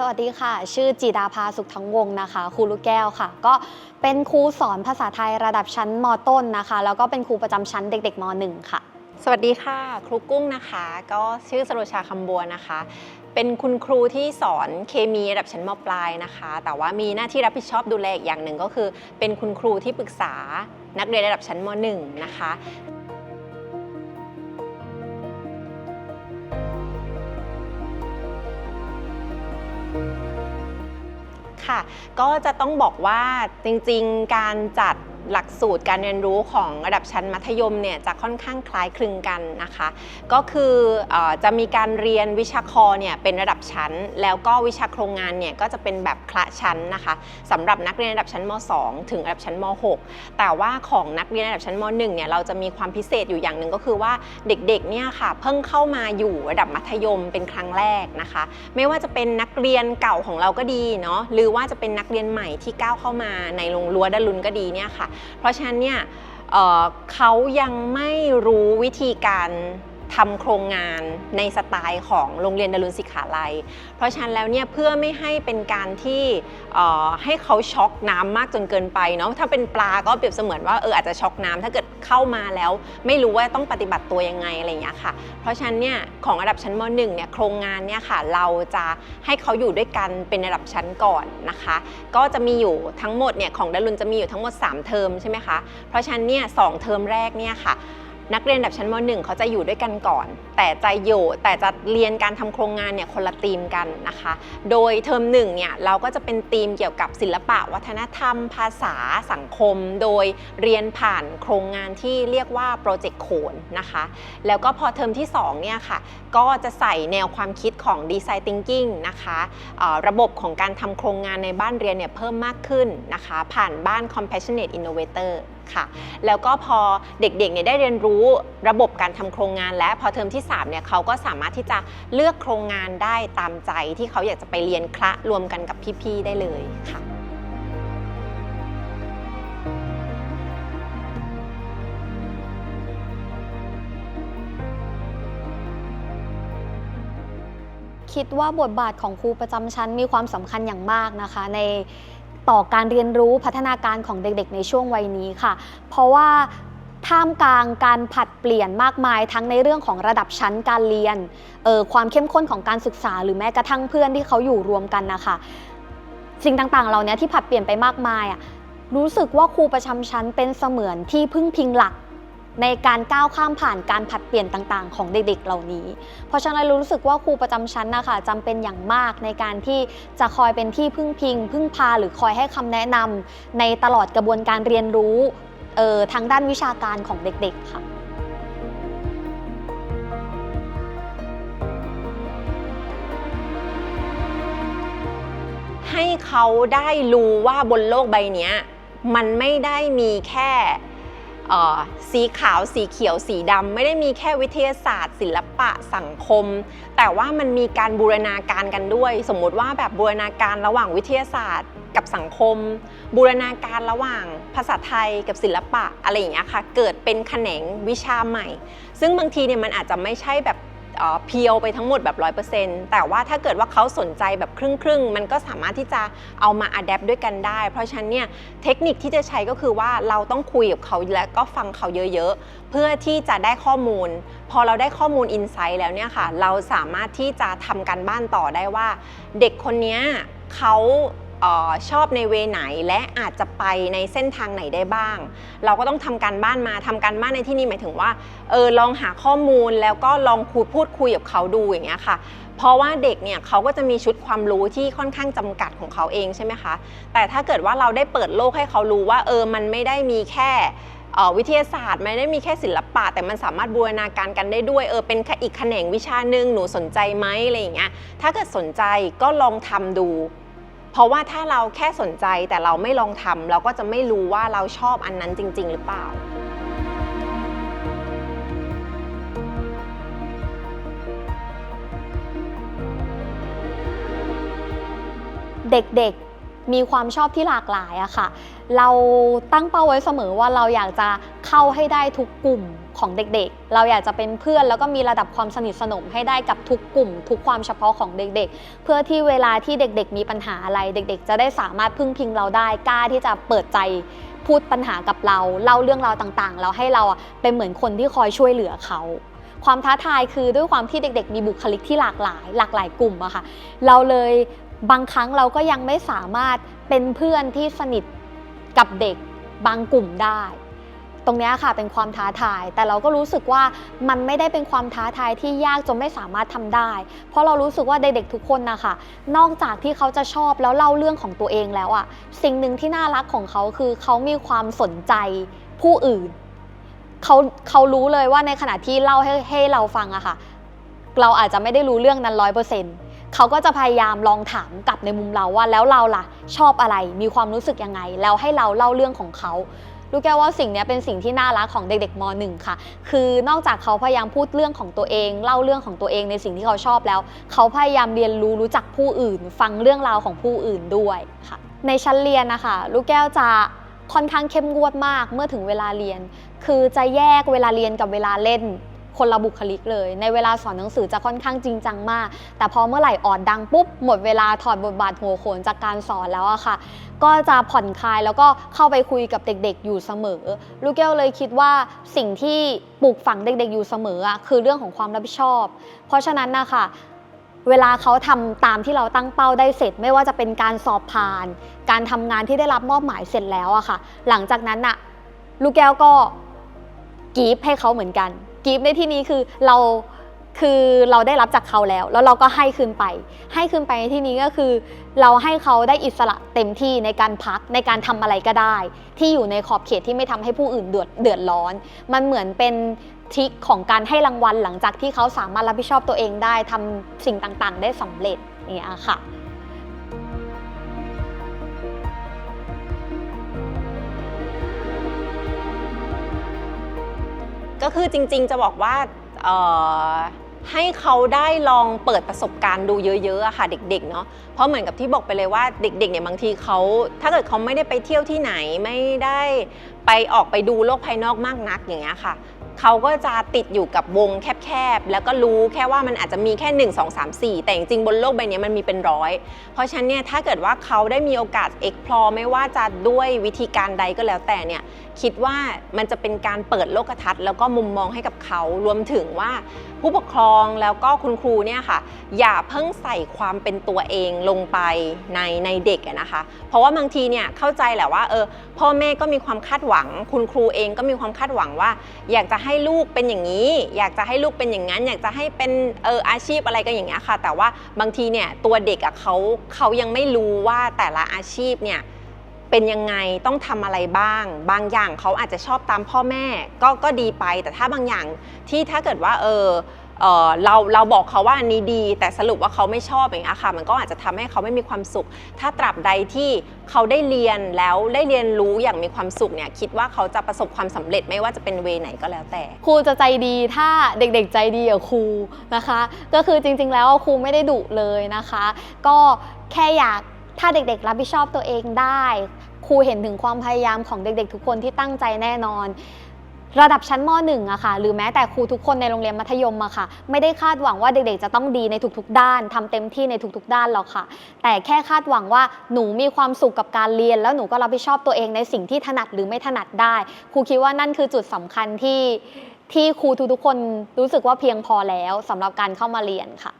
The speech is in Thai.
สวัสดีค่ะ ชื่อจิดาภาสุขทั้งวงนะคะครูลูกแก้วค่ะ ก็เป็นครูสอนภาษาไทยระดับชั้นมต้นนะคะ แล้วก็เป็นครูประจำชั้นเด็กๆมหนึ่งค่ะ สวัสดีค่ะ ครูกุ้งนะคะ ก็ชื่อสโรชาคำบัวนะคะ เป็นคุณครูที่สอนเคมีระดับชั้นมปลายนะคะ แต่ว่ามีหน้าที่รับผิดชอบดูแลอีกอย่างหนึ่งก็คือ เป็นคุณครูที่ปรึกษานักเรียนระดับชั้นม .1 นะคะ ค่ะ ก็จะต้องบอกว่าจริงๆ การจัด หลักสูตรการเรียนรู้ของระดับชั้นมัธยมเนี่ยจะค่อนข้างคล้ายคลึงกันนะคะ ก็คือออจะมีการเรียนวิชาคอเนี่ยเป็นระดับชั้น แล้วก็วิชาโครงงานเนี่ยก็จะเป็นแบบคละชั้นนะคะสำหรับนักเรียนระดับชั้นม 2 ถึงระดับชั้นม 6 แต่ว่าของนักเรียนระดับชั้นม 1 เนี่ยเราจะมีความพิเศษอยู่อย่างหนึ่งก็คือว่าเด็กๆเนี่ยค่ะเพิ่งเข้ามาอยู่ระดับมัธยมเป็นครั้งแรกนะคะ ไม่ว่าจะเป็นนักเรียนเก่าของเราก็ดีเนาะหรือว่าจะเป็นนักเรียนใหม่ที่ก้าวเข้ามาในโรงรั้วดารุนก็ดีเนี่ยค่ะเพราะฉะนั้นเนี่ยเอ่อเขายังไม่รู้วิธีการ ทำโครงงานในสไตล์ของโรงเรียนดารุนศิขาลัย เพราะฉะนั้นแล้วเนี่ยเพื่อไม่ให้เป็นการที่ให้เขาช็อกน้ำมากจนเกินไปเนาะถ้าเป็นปลาก็เปรียบเสมือนว่าเอออาจจะช็อกน้ำถ้าเกิดเข้ามาแล้ว ไม่รู้ว่าต้องปฏิบัติตัวยังไงอะไรอย่างเงี้ยค่ะ เพราะฉะนั้นเนี่ยของระดับชั้นม .1 เนี่ยโครงงานเนี่ยค่ะเราจะให้เขาอยู่ด้วยกันเป็นระดับชั้นก่อนนะคะ ก็จะมีอยู่ทั้งหมดเนี่ยของดารุนจะมีอยู่ทั้งหมด 3 เทอมใช่ไหมคะเพราะฉะนั้นเนี่ยสองเทอมแรกเนี่ยค่ะ นักเรียนระดับชั้นม .1 เขาจะอยู่ด้วยกันก่อน แต่จะอยู่แต่จะเรียนการทำโครงงานเนี่ยคนละธีมกันนะคะ โดยเทอมหนึ่งเนี่ยเราก็จะเป็นธีมเกี่ยวกับศิลปะวัฒนธรรม ภาษาสังคม โดยเรียนผ่านโครงงานที่เรียกว่าโปรเจกต์โขนนะคะ แล้วก็พอเทอมที่2เนี่ยค่ะก็จะใส่แนวความคิดของ Design Thinking นะคะระบบของการทำโครงงานในบ้านเรียนเนี่ยเพิ่มมากขึ้นนะคะ ผ่านบ้าน Compassionate Innovator ค่ะ แล้วก็พอเด็กๆเนี่ยได้เรียนรู้ระบบการทำโครงงาน และพอเทอมที่3เนี่ยเขาก็สามารถที่จะเลือกโครงงานได้ตามใจที่เขาอยากจะไปเรียนคละรวมกันกับพี่ๆได้เลยค่ะคิดว่าบทบาทของครูประจำชั้นมีความสำคัญอย่างมากนะคะ ใน ต่อการเรียนรู้พัฒนาการของเด็กๆ ในช่วงวัยนี้ค่ะ เพราะว่าท่ามกลางการผัดเปลี่ยนมากมายทั้งในเรื่องของระดับชั้นการเรียนเออความเข้มข้นของการศึกษา หรือแม้กระทั่งเพื่อนที่เขาอยู่รวมกันนะคะสิ่งต่างๆ เหล่านี้ที่ผัดเปลี่ยนไปมากมายอะรู้สึกว่าครูประจำชั้นเป็นเสมือนที่พึ่งพิงหลัก ในการก้าวข้ามผ่านการผัดเปลี่ยนต่างๆ ของเด็กๆเหล่านี้ เพราะฉะนั้นรู้สึกว่าครูประจำชั้นนะคะจำเป็นอย่างมากในการที่จะคอยเป็นที่พึ่งพิง พึ่งพาหรือคอยให้คำแนะนำในตลอดกระบวนการเรียนรู้เอ่อทางด้านวิชาการของเด็กๆค่ะให้เขาได้รู้ว่าบนโลกใบนี้มันไม่ได้มีแค่ สีขาวสีเขียวสีดำไม่ได้มีแค่วิทยาศาสตร์ ศิลปะสังคม แต่ว่ามันมีการบูรณาการกันด้วย สมมุติว่าแบบบูรณาการระหว่างวิทยาศาสตร์กับสังคม บูรณาการระหว่างภาษาไทยกับศิลปะอะไรอย่างเงี้ยค่ะเกิดเป็นแขนงวิชาใหม่ ซึ่งบางทีเนี่ยมันอาจจะไม่ใช่แบบ เพียวไปทั้งหมดแบบ100%แต่ว่าถ้าเกิดว่าเขาสนใจแบบครึ่งๆมันก็สามารถที่จะเอามาอัดแอปด้วยกันได้ เพราะฉะนั้นเนี่ยเทคนิคที่จะใช้ก็คือว่าเราต้องคุยกับเขาและก็ฟังเขาเยอะๆ เพื่อที่จะได้ข้อมูล พอเราได้ข้อมูลอินไซต์แล้วเนี่ยค่ะ เราสามารถที่จะทำการบ้านต่อได้ว่า เด็กคนนี้เขา ออชอบในเวไหนและอาจจะไปในเส้นทางไหนได้บ้าง เราก็ต้องทำการบ้านมาทำการบ้านในที่นี้หมายถึงว่าเออลองหาข้อมูลแล้วก็ลองคุยพูดคุยกับเขาดูอย่างเงี้ยค่ะ เพราะว่าเด็กเนี่ยเขาก็จะมีชุดความรู้ที่ค่อนข้างจำกัดของเขาเองใช่ไหมคะแต่ถ้าเกิดว่าเราได้เปิดโลกให้เขารู้ว่าเออมันไม่ได้มีแค่วิทยาศาสตร์ไม่ได้มีแค่ศิลปะ แต่มันสามารถบูรณาการกันได้ด้วยเออเป็นอีกแขนงวิชาหนึ่งหนูสนใจไหมอะไรอย่างเงี้ยถ้าเกิดสนใจก็ลองทำดู เพราะว่าถ้าเราแค่สนใจแต่เราไม่ลองทำเราก็จะไม่รู้ว่าเราชอบอันนั้นจริง ๆ หรือเปล่าเด็กๆ มีความชอบที่หลากหลายอะค่ะ เราตั้งเป้าไว้เสมอว่าเราอยากจะเข้าให้ได้ทุกกลุ่มของเด็กๆ เราอยากจะเป็นเพื่อนแล้วก็มีระดับความสนิทสนมให้ได้กับทุกกลุ่ม ทุกความเฉพาะของเด็กๆ เพื่อที่เวลาที่เด็กๆ มีปัญหาอะไร เด็กๆ จะได้สามารถพึ่งพิงเราได้กล้าที่จะเปิดใจพูดปัญหากับเราเล่าเรื่องราวต่างๆแล้วให้เราเป็นเหมือนคนที่คอยช่วยเหลือเขาความท้าทายคือด้วยความที่เด็ก ๆ มีบุคลิกที่หลากหลาย หลากหลายกลุ่มอะค่ะ เราเลยบางครั้งเราก็ยังไม่สามารถเป็นเพื่อนที่สนิท กับเด็กบางกลุ่มได้ ตรงนี้ค่ะเป็นความท้าทาย แต่เราก็รู้สึกว่ามันไม่ได้เป็นความท้าทายที่ยากจนไม่สามารถทำได้ เพราะเรารู้สึกว่าเด็กๆทุกคนนะคะนอกจากที่เขาจะชอบแล้วเล่าเรื่องของตัวเองแล้วอะสิ่งหนึ่งที่น่ารักของเขาคือเขามีความสนใจผู้อื่นเขาเขารู้เลยว่าในขณะที่เล่าให้ให้เราฟังอะค่ะ เราอาจจะไม่ได้รู้เรื่องนั้นร้อยเปอร์เซ็นต์ เขาก็จะพยายามลองถามกลับในมุมเราว่าแล้วเราล่ะชอบอะไรมีความรู้สึกยังไง แล้วให้เราเล่าเรื่องของเขาลูกแก้วว่าสิ่งนี้เป็นสิ่งที่น่ารักของเด็กๆม .1 ค่ะ คือนอกจากเขาพยายามพูดเรื่องของตัวเอง เล่าเรื่องของตัวเองในสิ่งที่เขาชอบแล้ว เขาพยายามเรียนรู้รู้จักผู้อื่น ฟังเรื่องราวของผู้อื่นด้วยค่ะ ในชั้นเรียนนะคะ ลูกแก้วจะค่อนข้างเข้มงวดมากเมื่อถึงเวลาเรียน คือจะแยกเวลาเรียนกับเวลาเล่น คนละบุคลิกเลย ในเวลาสอนหนังสือจะค่อนข้างจริงจังมาก แต่พอเมื่อไหร่ออดดังปุ๊บหมดเวลาถอดบทบาทหัวโขนจากการสอนแล้วอะค่ะ ก็จะผ่อนคลายแล้วก็เข้าไปคุยกับเด็ก ๆ อยู่เสมอ ลูกแก้วเลยคิดว่าสิ่งที่ปลูกฝังเด็ก ๆ อยู่เสมออะคือเรื่องของความรับผิดชอบ เพราะฉะนั้นนะคะเวลาเขาทำตามที่เราตั้งเป้าได้เสร็จ ไม่ว่าจะเป็นการสอบผ่าน การทำงานที่ได้รับมอบหมายเสร็จแล้วอะค่ะ หลังจากนั้นอะลูกแก้วก็กีฟให้เขาเหมือนกัน กรีฟในที่นี้คือเราคือเราได้รับจากเขาแล้ว แล้วเราก็ให้คืนไป ให้คืนไปในที่นี้ก็คือ เราให้เขาได้อิสระเต็มที่ในการพักในการทำอะไรก็ได้ ที่อยู่ในขอบเขตที่ไม่ทำให้ผู้อื่นเดือดเดือดร้อน มันเหมือนเป็นทริคของการให้รางวัลหลังจากที่เขาสามารถรับผิดชอบตัวเองได้ทำสิ่งต่างๆ ได้สำเร็จอย่างเงี้ยค่ะ ก็คือจริงๆจะบอกว่าให้เขาได้ลองเปิดประสบการณ์ดูเยอะๆอะค่ะเด็กๆเนาะเพราะเหมือนกับที่บอกไปเลยว่าเด็กๆเนี่ยบางทีเขาถ้าเกิดเขาไม่ได้ไปเที่ยวที่ไหนไม่ได้ไปออกไปดูโลกภายนอกมากนักอย่างเงี้ยค่ะ เขาก็จะติดอยู่กับวงแคบๆ แล้วก็รู้แค่ว่ามันอาจจะมีแค่ 1 2 3 4 แต่จริงๆบนโลกใบนี้มันมีเป็นร้อย เพราะฉะนั้นเนี่ยถ้าเกิดว่าเขาได้มีโอกาส explore ไม่ว่าจะด้วยวิธีการใดก็แล้วแต่เนี่ยคิดว่ามันจะเป็นการเปิดโลกทัศน์แล้วก็มุมมองให้กับเขารวมถึงว่า ผู้ปกครองแล้วก็คุณครูเนี่ยค่ะ อย่าเพิ่งใส่ความเป็นตัวเองลงไปในในเด็กอะนะคะ เพราะว่าบางทีเนี่ยเข้าใจแหละว่าเออพ่อแม่ก็มีความคาดหวัง คุณครูเองก็มีความคาดหวังว่า อยากจะให้ลูกเป็นอย่างนี้ อยากจะให้ลูกเป็นอย่างนั้น อยากจะให้เป็นเอออาชีพอะไรก็อย่างเงี้ยค่ะ แต่ว่าบางทีเนี่ยตัวเด็กอะเขาเขายังไม่รู้ว่าแต่ละอาชีพเนี่ยเป็นยังไงต้องทำอะไรบ้าง บางอย่างเขาอาจจะชอบตามพ่อแม่ก็ก็ดีไป แต่ถ้าบางอย่างที่ถ้าเกิดว่าเออ เออเราเราบอกเขาว่าอันนี้ดี แต่สรุปว่าเขาไม่ชอบอย่างเงี้ยค่ะ มันก็อาจจะทำให้เขาไม่มีความสุข ถ้าตราบใดที่เขาได้เรียนแล้วได้เรียนรู้อย่างมีความสุขเนี่ยคิดว่าเขาจะประสบความสำเร็จไม่ว่าจะเป็นเวไหนก็แล้วแต่ ครูจะใจดีถ้าเด็กๆใจดีกับครูนะคะ ก็คือจริงๆแล้วครูไม่ได้ดุเลยนะคะ ก็แค่อยากถ้าเด็กๆ รับผิดชอบตัวเองได้ ครูเห็นถึงความพยายามของเด็กๆ ทุกคนที่ตั้งใจแน่นอน ระดับชั้นม .1 อะค่ะ หรือแม้แต่ครูทุกคนในโรงเรียนมัธยมอะค่ะ ไม่ได้คาดหวังว่าเด็กๆ จะต้องดีในทุกๆ ด้านทำเต็มที่ในทุกๆ ด้านหรอกค่ะ แต่แค่คาดหวังว่าหนูมีความสุขกับการเรียน แล้วหนูก็รับผิดชอบตัวเองในสิ่งที่ถนัดหรือไม่ถนัดได้ ครูคิดว่านั่นคือจุดสำคัญที่ที่ครูทุกๆ คนรู้สึกว่าเพียงพอแล้วสำหรับการเข้ามาเรียนค่ะ